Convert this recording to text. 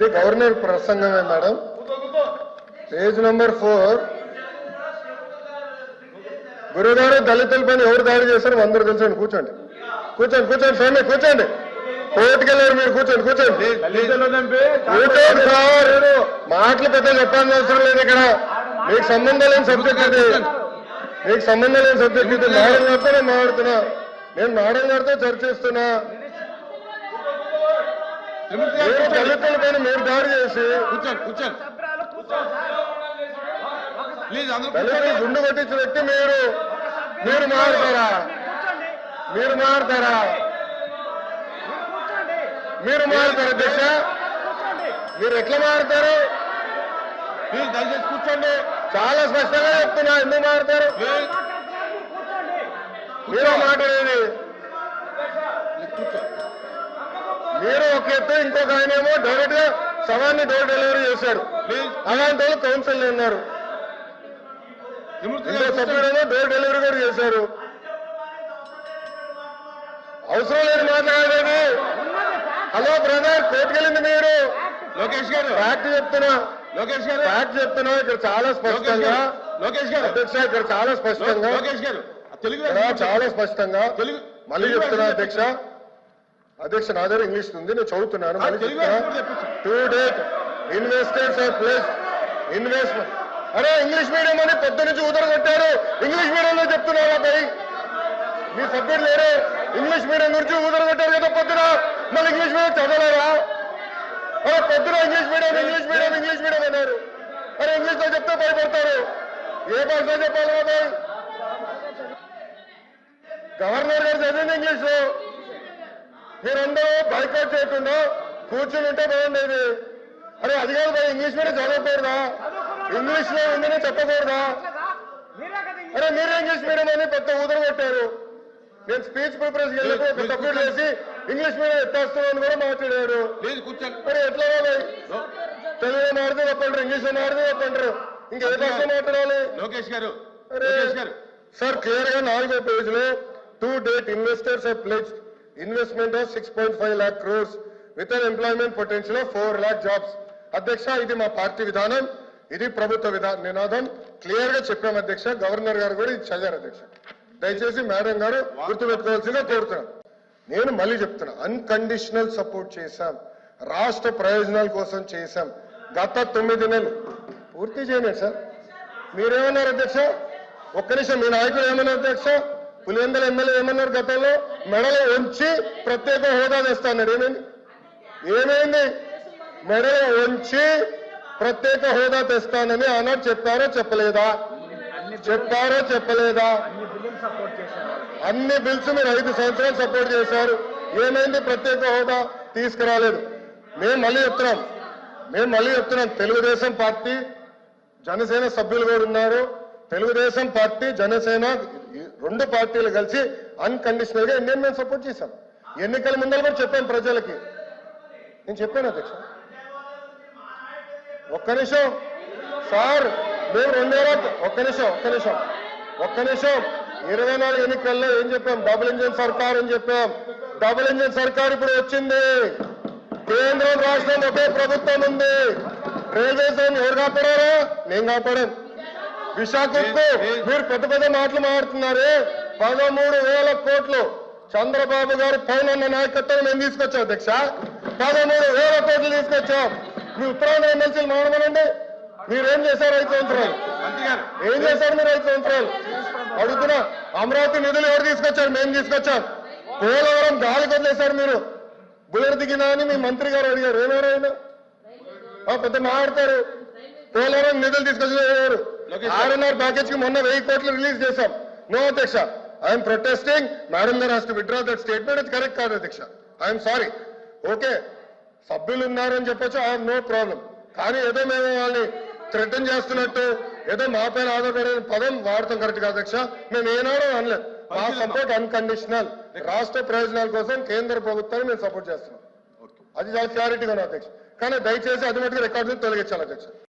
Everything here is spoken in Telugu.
ఇది గవర్నర్ ప్రసంగమే మేడం. Page number four. గురుగారు దళితుల పని ఎవరు దాడి చేశారు అందరూ తెలుసండి. కూర్చోండి. కూర్చోండి కూర్చోండి స్వామి కూర్చోండి. కోర్టుకెళ్ళారు మీరు కూర్చోండి కూర్చోండి. కూర్చోండి సార్. మాటలు పెద్ద చెప్పాల్సిన అవసరం లేదు ఇక్కడ. మీకు సంబంధం లేని సబ్జెక్ట్ ఇది. మీకు సంబంధం లేని సబ్జెక్ట్ ఇది. మేడం గారితో నేను మాట్లాడుతున్నా. నేను మేడం గారితో చర్చిస్తున్నా. మీరు దళితుల పైన మీరు దాడి చేసి కూర్చోండి కూర్చోండి. దళితులు గుండు కొట్టించిన వ్యక్తి మీరు. మీరు మారుతారా? మీరు మారుతారా? మీరు మారుతారా దిశ మీరు ఎట్లా మారుతారు? ప్లీజ్ దయచేసి కూర్చోండి. చాలా స్పష్టంగా చెప్తున్నా ఎందుకు మారుతారు? మీరు మాట్లాడేది మీరు ఒక ఎత్తు ఇంకొక ఆయన ఏమో డైరెక్ట్గా సవాన్ని డోర్ డెలివరీ చేశాడు. అలాంటి వాళ్ళు కౌన్సిల్ కూర్చోండి. సభ్యుడేమో డోర్ డెలివరీ కూడా చేశారు అవసరం లేదు మాట్లాడేది హలో బ్రదర్ కోర్టుకెళ్ళింది మీరు? లోకేష్ గారు. ఫ్యాక్ట్ చెప్తున్నా. లోకేష్ గారు. ఫ్యాక్ట్ చెప్తున్నా ఇక్కడ చాలా స్పష్టంగా. లోకేష్ గారు. అధ్యక్ష ఇక్కడ చాలా స్పష్టంగా. లోకేష్ గారు. తెలుగు చాలా స్పష్టంగా. తెలుగు మళ్ళీ చెప్తున్నా అధ్యక్ష. అధ్యక్ష నా దగ్గర ఇంగ్లీష్ ఉంది నేను చదువుతున్నాను. To date investors plus investment అరే ఇంగ్లీష్ మీడియం అని పొద్దు నుంచి ఉదర కొట్టారు ఇంగ్లీష్ మీడియంలో చెప్తున్నారా భయ్ మీ సభ్యుడు లేరు ఇంగ్లీష్ మీడియం గురించి ఉదర కొట్టారు కదా పొద్దున. మళ్ళీ ఇంగ్లీష్ మీడియం చదవలేరా అరే పొద్దున English medium English medium English medium అన్నారు. అరే ఇంగ్లీష్లో చెప్తే భయపడతారు. ఏ భాషలో చెప్పాలి బాబాయ్ గవర్నర్ గారు చదివింది ఇంగ్లీష్. లో మీరందరూ బైకౌట్ చేయకుండా కూర్చుని ఉంటే బాగుండేది అరే అది కాదు భయ్ ఇంగ్లీష్ మీడియం చదవకూడదా? ఇంగ్లీష్లో ఉందని చెప్పకూడదా? అరే మీరు ఇంగ్లీష్ మీడియం అని పెద్ద ఊదర కొట్టారు. నేను స్పీచ్ ప్రిపరేషన్ వెళ్ళినప్పుడు సబ్జెక్ట్ వేసి ఇంగ్లీష్ మీడియం ఎత్తేస్తున్నామని కూడా మాట్లాడారు. మరి ఎట్లా తెలుగులో మాడితే చెప్పంటారు ఇంగ్లీష్ మాడితే చెప్పంటారు ఇంకా భాష మాట్లాడాలి? లోకేష్ గారు అరే సార్ క్లియర్గా నాలుగో పేజ్లో to date investors pledged investment of six point five lakh crores with an employment potential of four lakh jobs అధ్యక్ష ఇది మా పార్టీ విధానం. ఇది ప్రభుత్వ విధా నినాదం. క్లియర్గా చెప్పాం అధ్యక్ష. గవర్నర్ గారు కూడా ఇది చదివారు అధ్యక్ష. దయచేసి మేడం గారు గుర్తుపెట్టుకోవాల్సిందిగా కోరుతున్నాను నేను మళ్ళీ చెప్తున్నా అన్కండిషనల్ సపోర్ట్ చేశాం. రాష్ట్ర ప్రయోజనాల కోసం చేశాం. గత తొమ్మిది నెలలు. పూర్తి చేయలేదు సార్. మీరేమన్నారు అధ్యక్ష? ఒక్క నిమిషం మీ నాయకులు ఏమన్నారు అధ్యక్ష? పులివెందల ఎమ్మెల్యే ఏమన్నారు గతంలో? మెడలో ఉంచి ప్రత్యేక హోదా తెస్తాన్నారు ఏమైంది? ఏమైంది? మెడలో ఉంచి ప్రత్యేక హోదా తెస్తానని ఆనాడు చెప్పారో చెప్పలేదా? చెప్పారో చెప్పలేదా? అన్ని బిల్స్ మీరు ఐదు సంవత్సరాలు సపోర్ట్ చేశారు. ఏమైంది? ప్రత్యేక హోదా తీసుకురాలేదు. మేము మళ్ళీ చెప్తున్నాం. మేము మళ్ళీ చెప్తున్నాం. తెలుగుదేశం పార్టీ జనసేన సభ్యులు కూడా ఉన్నారు. తెలుగుదేశం పార్టీ జనసేన ఈ రెండు పార్టీలు కలిసి అన్కండిషనల్గా ఇండియన్ మేము సపోర్ట్ చేశాం. ఎన్నికల ముందర కూడా చెప్పాను ప్రజలకి. నేను చెప్పాను అధ్యక్ష. ఒక్క నిమిషం. సార్ మేము రెండు వేల ఒక్క నిమిషం ఒక్క నిమిషం. ఒక్క నిమిషం. ఇరవై నాలుగు ఎన్నికల్లో ఏం చెప్పాం? డబుల్ ఇంజిన్ సర్కార్ అని చెప్పాం. డబుల్ ఇంజిన్ సర్కార్ ఇప్పుడు వచ్చింది. కేంద్రం రాష్ట్రం ఒకే ప్రభుత్వం ఉంది. రైల్వే జోన్ ఎవరు కాపాడారు? నేను కాపాడాను. విశాఖకు మీరు పెద్ద పెద్ద మాటలు మాట్లాడుతున్నారే. పదమూడు వేల కోట్లు చంద్రబాబు గారు పైన నాయకత్వం మేము తీసుకొచ్చాం అధ్యక్ష. పదమూడు వేల కోట్లు తీసుకొచ్చాం. మీ ఉత్తరాంధ్ర ఎమ్మెల్సీలు మాడమనండి మీరేం చేశారు ఐదు సంవత్సరాలు? ఏం చేశారు మీరు ఐదు సంవత్సరాలు? అడుగుతున్నా అమరావతి నిధులు ఎవరు తీసుకొచ్చారు? మేము తీసుకొచ్చాం. పోలవరం గాలికి వదిలేశారు మీరు. బుల్లెట్ దిగినా అని మీ మంత్రి గారు అడిగారు. ఏమన్నారు ఆయన. పెద్ద మాట్లాడతారు. పోలవరం నిధులు తీసుకొచ్చారు. ఆర్ఎన్ఆర్ ప్యాకేజ్కి మొన్న వెయ్యి కోట్లు రిలీజ్ చేశాం. నో అధ్యక్ష. ఐఎమ్ ప్రొటెస్టింగ్ మేడం గారు has to withdraw that statement అది కరెక్ట్ కాదు అధ్యక్ష. ఐఎమ్ సారీ ఓకే సభ్యులు ఉన్నారని చెప్పొచ్చు. ఐ నో ప్రాబ్లం కానీ ఏదో మేము వాళ్ళని థ్రెటన్ చేస్తున్నట్టు ఏదో మా పైన ఆధారపడే పదం వాడతాం. కరెక్ట్ కాదు అధ్యక్ష. మేము ఏనాడో అనలేదు మా సపోర్ట్ అన్కండిషనల్ రాష్ట్ర ప్రయోజనాల కోసం కేంద్ర ప్రభుత్వాన్ని మేము సపోర్ట్ చేస్తున్నాం. అది చాలా క్లారిటీగా ఉంది అధ్యక్ష. కానీ దయచేసి అది మటుకు రికార్డు తొలగించాలి అధ్యక్ష.